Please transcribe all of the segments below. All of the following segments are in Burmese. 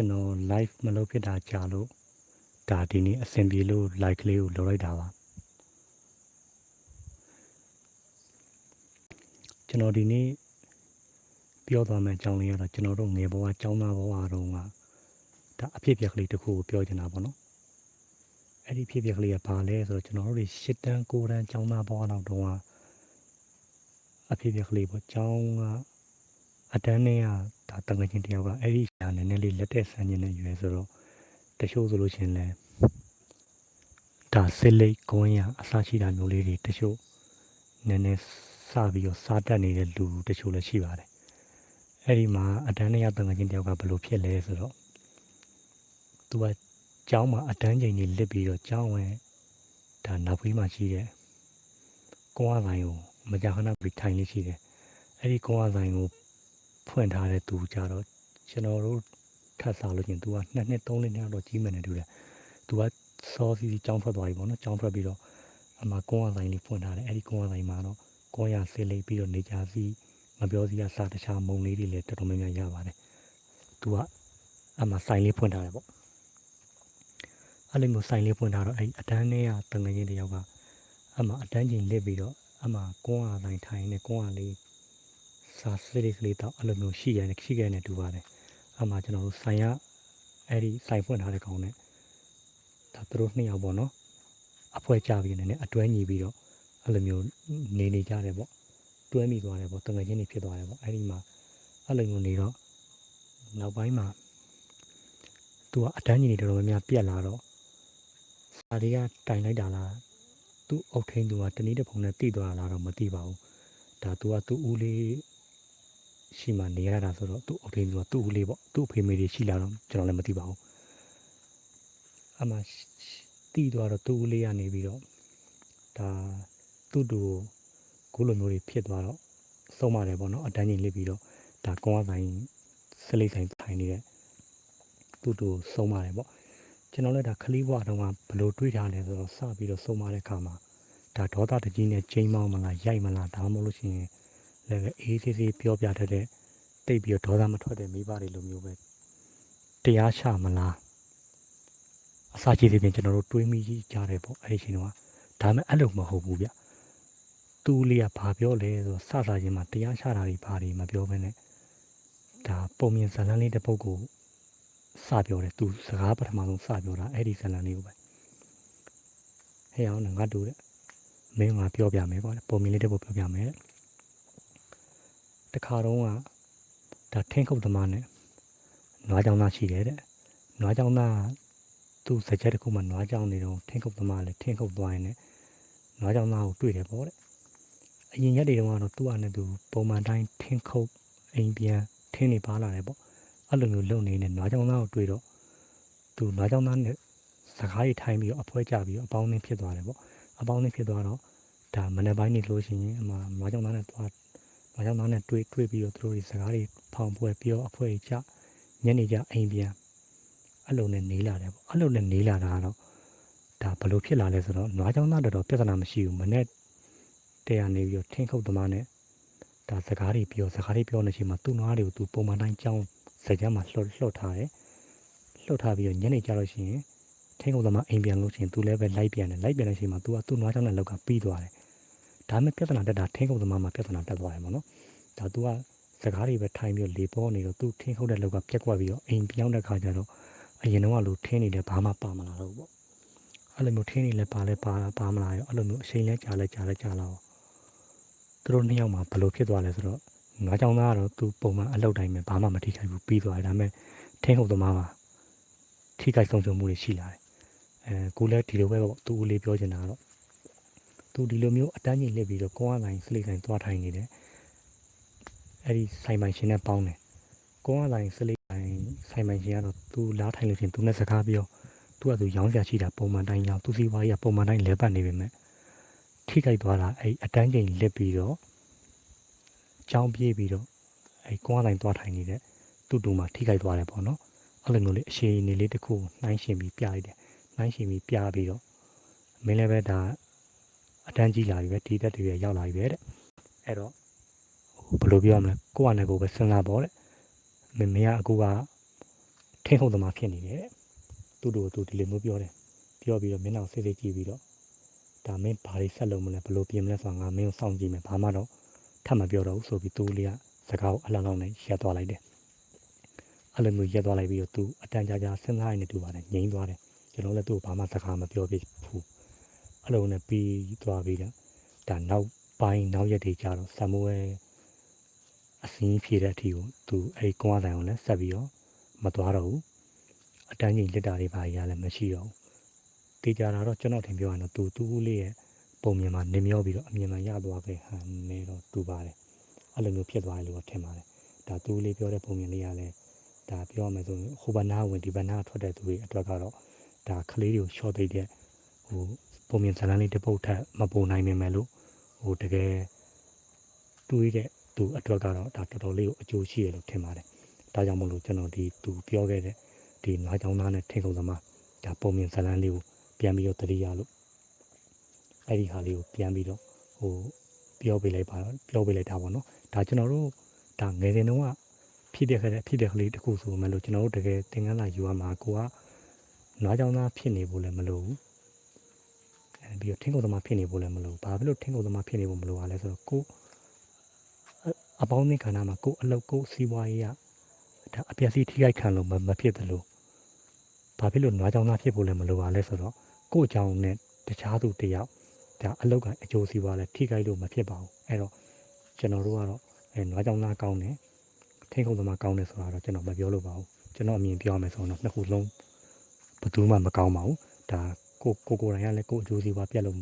ကျွန်တော် live မလုပ်ဖြစ်တာကြာလို့ဒါဒီနေ့အဆင်ပြေလို့ live ကလေးကိုလုပ်လိုက်တာပါကျွန်တော်ဒီနေ့ပြောသွားမယ့်အကြောင်းလေးကတော့ကျွန်တော်တို့ငယ်ဘဝအကြောင်းသားဘဝတုန်းကဒါအဖြစ်အပျက်ကလေးတစ်ခုကိုပြောချင်တာပေါ့နော်အဲ့ဒီဖြစ်ပျက်ကလေးကဘာလဲဆိုတော့ကျွန်တော်တို့ရှစ်တန်းကိုတန်းအကြောင်းသားဘဝနောက်တုန်းကအဖြစ်အပျက်ကလေးပေါ့အကြောင်းကအတန်းနဲ့က ဒါတငယ်ချင်းတယောက်ကအဲ့ဒီရှာနည်းနည်းလေးလက်သက်ဆန်းခြင်းနဲ့ရွယ်ဆိုတော့တချို့ဆိုလို့ရှရင်လဲဒါစစ်လိတ်ကွန်းရအစရှိတာမျိုးလေးတွေတချို့နည်းနည်းစပြီးတော့စားတတ်နေတဲ့လူတချို့လည်းရှိပါတယ်အဲ့ဒီမှာအတန်းနဲ့ရတငယ်ချင်းတယောက်ကဘယ်လိုဖြစ်လဲဆိုတော့သူကကျောင်းမှာအတန်းချိန်ကြီးလစ်ပြီးတော့ကျောင်းဝင်ဒါနောက်ဖေးမှာရှိတဲ့ကွန်းအဆိုင်ကိုမကြာခဏပြီးထိုင်လေးရှိတယ်အဲ့ဒီကွန်းအဆိုင်ကို ဖွင့်ထားတဲ့သူကြတော့ကျွန်တော်တို့ထပ်စားလို့ရှင်သူကနှစ်နှစ်သုံးနှစ်လောက်တော့ကြီးမယ်နေတူတယ်သူကစောစီစီကြောင်းထွက်သွားပြီပေါ့နော်ကြောင်းထွက်ပြီးတော့အမှကွန်အဆိုင်လေးဖွင့်ထားတယ်အဲ့ဒီကွန်အဆိုင်မှာတော့ကွန်ရဆေးလေးပြီးတော့နေကြစီမပြောစီရစားတခြားမုံလေးတွေလည်းတော်တော်များများရပါတယ်သူကအမှဆိုင်လေးဖွင့်ထားတယ်ပေါ့အဲ့လိုမျိုးဆိုင်လေးဖွင့်ထားတော့အဲ့အတန်းထဲကတငငချင်းတယောက်ကအမှအတန်းချင်းလစ်ပြီးတော့အမှကွန်အဆိုင်ထိုင်နေကွန်အလေး စားစိတ်ကလေးတော့အဲ့လိုမျိုးရှိရတယ်ရှိခဲ့နေတူပါတယ်အမှကျွန်တော်တို့ဆိုင်ရအဲ့ဒီဆိုင်ဖွင့်ထားတဲ့ကောင်နဲ့ဒါသူတို့နှစ်ယောက်ပေါ့နော်အဖွဲကြပြီးနေနေအတွဲညီပြီးတော့အဲ့လိုမျိုးနေနေကြတယ်ပေါ့တွဲမိသွားတယ်ပေါ့တငယ်ချင်းတွေဖြစ်သွားတယ်ပေါ့အဲ့ဒီမှာအဲ့လိုမျိုးနေတော့နောက်ပိုင်းမှာသူကအတန်းကြီးတွေတော်တော်များများပြက်လာတော့စာတွေကတိုင်လိုက်တာလားသူ့အုတ်ထင်းသူကတနည်းတစ်ပုံနဲ့တိသွားတာလားတော့မသိပါဘူးဒါသူကသူ့ဦးလေး ရှိမှနေရတာဆိုတော့သူ့အုတ်ထင်းသူကသူ့ဦးလေးပေါ့သူ့အဖေမေတွေရှိလာတော့ကျွန်တော်လည်းမသိပါဘူးအမှတိသွားတော့သူ့ဦးလေးကနေပြီးတော့ဒါသူ့တူကိုလိုမျိုးတွေဖြစ်သွားတော့ဆုံးမတယ်ပေါ့နော်အတန်းကြီးလစ်ပြီးတော့ဒါကွန်ကဆိုင်စလိတ်ဆိုင်ထိုင်နေတဲ့သူ့တူဆုံးမတယ်ပေါ့ကျွန်တော်လည်းဒါခလီးဘွားတုန်းကဘလို့တွေးထားလဲဆိုတော့စပြီးတော့ဆုံးမတဲ့ခါမှာဒါဒေါသတကြီးနဲ့ချိန်မောင်းမလားရိုက်မလားဒါမှမဟုတ်လို့ရှိရင် လည်းပဲအေးဆေးဆေးပြောပြတတ်တဲ့တိတ်ပြီးတော့ဒေါသမထွက်တဲ့မိဘတွေလိုမျိုးပဲတရားချမလားအစာကြီးတွေပြင်ကျွန်တော်တို့တွေးမိကြတယ်ပေါ့အဲ့ဒီချိန်တော့ဒါမှအဲ့လိုမဟုတ်ဘူးဗျသူ့လေးကဘာပြောလဲဆိုတော့စစချင်းမှာတရားချတာတွေဘာတွေမပြောဘဲနဲ့ဒါပုံမြင်ဇာတ်လမ်းလေးတစ်ပုဒ်ကိုစပြောတယ်သူစကားပထမဆုံးစပြောတာအဲ့ဒီဇာတ်လမ်းလေးကိုပဲဟဲ့အောင်ငါတူတဲ့မင်းကပြောပြမယ်ပေါ့ပုံမြင်လေးတစ်ပုဒ်ပြောပြမယ် တဲ့တခါတော့ကဒါထင်းခုတ်သမားနဲ့နွားကြောင်သားရှိတယ်တဲ့နွားကြောင်သားသူ့စကြက်တစ်ခုမှနွားကြောင်နေတော့ထင်းခုတ်သမားလည်းထင်းခုတ်သွားရင်လည်းနွားကြောင်သားကိုတွေ့တယ်ပေါ့တဲ့အရင်ရက်တွေတုန်းကတော့သူ့အနေနဲ့သူပုံမှန်တိုင်းထင်းခုတ်အိမ်ပြန်ထင်းနေပါလာတယ်ပေါ့အဲ့လိုမျိုးလုပ်နေနေနွားကြောင်သားကိုတွေ့တော့သူနွားကြောင်သားနဲ့စကားကြီးထိုင်းပြီးတော့အဖွဲကြပြီးတော့အပေါင်းအသင်းဖြစ်သွားတယ်ပေါ့အပေါင်းအသင်းဖြစ်သွားတော့ဒါမနေ့ပိုင်းနေလို့ရှိရင်အမနွားကြောင်သားနဲ့သွား နွားကြောင်သားနဲ့တွေ့တွေ့ပြီးတော့သူတို့တွေစကားတွေဖောင်ပွဲပြီးတော့အဖွဲကြညနေကျအိမ်ပြန်အဲ့လိုနဲ့နေလာတယ်ပေါ့အဲ့လိုနဲ့နေလာတာကတော့ဒါဘလို့ဖြစ်လာလဲဆိုတော့နွားကြောင်သားတော်တော်ပြဿနာမရှိဘူးမနေ့တရနေပြီးတော့ထင်းခုတ်သမားနဲ့ဒါစကားတွေပြောစကားတွေပြောနေချိန်မှာသူ့နွားတွေကိုသူပုံမှန်တိုင်းကြောင်းစကြမ်းမှာလှုပ်လှုပ်ထားတယ်လှုပ်ထားပြီးတော့ညနေကျတော့ရှင်ထင်းကုန်သမားအိမ်ပြန်လို့ရှင်သူလည်းပဲလိုက်ပြန်တယ်လိုက်ပြန်တဲ့အချိန်မှာ तू ကသူ့နွားချောင်းနဲ့လောက်ကပြီးသွားတယ် ဒါမှပြဿနာတက်တာထင်းကုန်သမားမှာပြဿနာတက်သွားတယ်ပေါ့နော်ဒါ तू ကစကားတွေပဲထိုင်ပြီးလေပေါ်နေတော့ तू ထင်းခုတ်တဲ့လောက်ကပြက်ကွက်ပြီးတော့အိမ်ပြောင်းတဲ့ခါကျတော့အရင်တော့ကလို့ထင်းနေတယ်ဘာမှပါမလာတော့ဘူးပေါ့အဲ့လိုမျိုးထင်းနေလဲပါလဲပါပါမလာရောအဲ့လိုမျိုးအချိန်လဲကြာလဲကြာလဲကြာလာတော့သူတို့နှစ်ယောက်မှာဘယ်လိုဖြစ်သွားလဲဆိုတော့ငါးကြောင်သားကတော့သူပုံမှန်အလုပ်တိုင်းပဲဘာမှမထိခိုက်ဘူးပြီးသွားတယ်ဒါပေမဲ့ထင်းဟုတ်သမားမှာထိခိုက်ဆုံးရှုံးမှုတွေရှိလာတယ်အဲကိုလည်းဒီလိုပဲပေါ့သူ့ဦးလေးပြောချင်တာကတော့ သူဒီလိုမျိုးအတန်းကြီးလှည့်ပြီးတော့ကွန်အားလိုင်းစလိဆိုင်သွားထိုင်နေတယ်အဲ့ဒီဆိုင်ပိုင်ရှင်နဲ့ပေါင်းတယ်ကွန်အားလိုင်းစလိဆိုင်ဆိုင်ပိုင်ရှင်ကတော့သူလားထိုင်လို့ရှင်သူနဲ့စကားပြောသူကသူရောင်းစရာရှိတာပုံမှန်တိုင်းရောင်းသူစီဝါကြီးကပုံမှန်တိုင်းလဲပတ်နေပေမဲ့ထိခိုက်သွားတာအဲ့အတန်းချိန်လစ်ပြီးတော့ကြောင်းပြေးပြီးတော့အဲကွာတိုင်းသွားထိုင်နေတဲ့တူတူမှာထိခိုက်သွားတယ်ပေါ့နော်အဲ့လိုမျိုးလေးအရှိန်နေလေးတစ်ခုနှိုင်းရှင်ပြီးပြလိုက်တယ်နှိုင်းရှင်ပြီးပြပြီးတော့မင်းလည်းပဲဒါ အတန်းကြီးလာပြီပဲဒီတက်တွေရောက်လာပြီပဲတဲ့အဲ့တော့ဘယ်လိုပြောရမလဲကိုယ့်အနေကိုပဲစဉ်းစားပေါ့တဲ့မင်းမရအခုကထင်းခုံသမားဖြစ်နေတယ်တဲ့သူ့တို့သူဒီလိုမျိုးပြောတယ်ပြောပြီးတော့မင်းအောင်စိတ်စိတ်ကြည့်ပြီးတော့ဒါမင်းဘာတွေဆက်လုပ်မလဲဘယ်လိုပြင်မလဲဆိုတာငါမင်းကိုစောင့်ကြည့်မယ်ဘာမှတော့ထပ်မပြောတော့ဘူးဆိုပြီးသူလေးကစကားကိုအလောက်လောက်နဲ့ရက်သွားလိုက်တယ်အဲ့လိုမျိုးရက်သွားလိုက်ပြီးတော့သူအတန်ကြာကြာစဉ်းစားရနေတူပါတယ်ငြိမ်းသွားတယ်ကျွန်တော်လည်းသူ့ကိုဘာမှစကားမပြောပြဘူး အဲ့လိုနဲ့ပြီးသွားပြီးတော့ဒါနောက်ပိုင်းနောက်ရက်တွေကြာတော့ဆမ်မွေးအစင်းဖြည့်တဲ့အထိကိုသူအဲ့ဒီကွာတိုင်ကိုလည်းဆက်ပြီးတော့မသွားတော့ဘူးအတန်းကြီးလက်တာတွေပါရလည်းမရှိတော့ဘူးတေချာတာတော့ကျွန်တော်ထင်ပြောရရင်တော့သူသူ့ဦးလေးရဲ့ပုံမြင်မှာနေမျောပြီးတော့အမြင်မှန်ရသွားခဲ့ဟန်နေတော့တူပါတယ်အဲ့လိုမျိုးဖြစ်သွားတယ်လို့ထင်ပါတယ်ဒါသူ့ဦးလေးပြောတဲ့ပုံမြင်လေးကလည်းဒါပြောရမယ်ဆိုရင်ဟိုဘနာဝင်ဒီဘနာထွက်တဲ့သူတွေအတွက်ကတော့ဒါကလေးတွေကို short သိတဲ့ဟို ပုံမြင်ဇာတ်လမ်းလေးတစ်ပုတ်ထက်မပုံနိုင်နိုင်မယ်လို့ဟိုတကယ်တွေးတဲ့သူအတွက်ကတော့ဒါတော်တော်လေးကိုအကျိုးရှိရလို့ထင်ပါတယ်ဒါကြောင့်မလို့ကျွန်တော်ဒီသူပြောခဲ့တဲ့ဒီနွားချောင်းသားနဲ့ထင်းကုန်သမားဒါပုံမြင်ဇာတ်လမ်းလေးကိုပြန်ပြီးတော့တတိယလို့အဲ့ဒီဟာလေးကိုပြန်ပြီးတော့ဟိုပြောပေးလိုက်ပါတော့ပြောပေးလိုက်တာပေါ့နော်ဒါကျွန်တော်တို့ဒါငယ်စဉ်တုန်းကဖြစ်တဲ့ခဲ့တဲ့ဖြစ်တဲ့ကလေးတစ်ခုဆိုမှလို့ကျွန်တော်တို့တကယ်သင်ခန်းစာယူရမှာကိုကနွားချောင်းသားဖြစ်နေဖို့လည်းမလိုဘူးအဲ ပြီးတော့ထင်းကုန်သမားဖြစ်နေဖို့လည်းမလိုဘူးဘာဖြစ်လို့ထင်းကုန်သမားဖြစ်နေဖို့မလိုရလဲဆိုတော့ကိုအအပေါင်းအသင်းခန္ဓာမှာကိုအလုတ်ကိုစီးပွားရေးကဒါအပြည့်အစည်ထိခိုက်ခံလို့မမဖြစ်တယ်လို့ဘာဖြစ်လို့နွားချောင်းသားဖြစ်ဖို့လည်းမလိုပါလဲဆိုတော့ကို့အကြောင်းနဲ့တခြားသူတစ်ယောက်ဒါအလုတ်ကအကျိုးစီးပွားလည်းထိခိုက်လို့မဖြစ်ပါဘူးအဲ့တော့ကျွန်တော်တို့ကတော့အဲနွားချောင်းသားကောင်းတယ်ထင်းကုန်သမားကောင်းတယ်ဆိုတာတော့ကျွန်တော်မပြောလို့ပါဘူးကျွန်တော်အမြင်ပြောရမယ်ဆိုတော့နှစ်ခုလုံးဘယ်သူမှမကောင်းပါဘူးဒါ ကိုကိုကိုယ်တိုင်ကလည်းကို့အကျိုးစီးပွားပြတ်လို့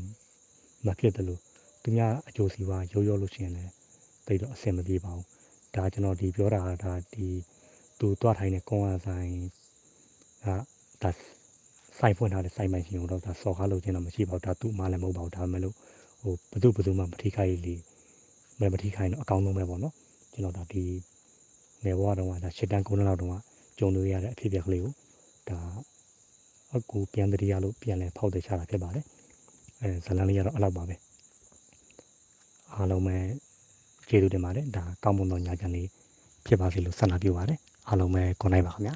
မဖြစ်တယ်လို့သူများအကျိုးစီးပွားရိုးရိုးလို့ရှိရင်လည်းတိတ်တော့အဆင်မပြေပါဘူးဒါကျွန်တော်ဒီပြောတာကဒါဒီသူတွားထိုင်တဲ့ကွန်အားဆိုင်ကဒါစိုက်ဖွင့်ထားတဲ့စိုက်မိုင်ရှင်ကိုတော့ဒါစော်ကားလုပ်ခြင်းတော့မရှိပါဘူးဒါသူ့မှလည်းမဟုတ်ပါဘူးဒါမှမလို့ဟိုဘယ်သူဘယ်သူမှမထိခိုက်လေမမထိခိုက်တော့အကောင်းဆုံးပဲပေါ့နော်ကျွန်တော်ဒါဒီငယ်ဘဝတုန်းကဒါရှစ်တန်း9လောက်တုန်းကကြုံလို့ရတဲ့အဖြစ်အပျက်ကလေးကိုဒါ အကူပြန်တရိယာလို့ပြန်လဲဖောက်တဲ့ချတာဖြစ်ပါတယ်အဲဇလန်လေးကတော့အဲ့လောက်ပါပဲအားလုံးပဲကျေးဇူးတင်ပါတယ်ဒါကောင်းမွန်သောညချမ်းလေးဖြစ်ပါစေလို့ဆန္ဒပြုပါတယ်အားလုံးပဲကိုနိုင်ပါခင်ဗျာ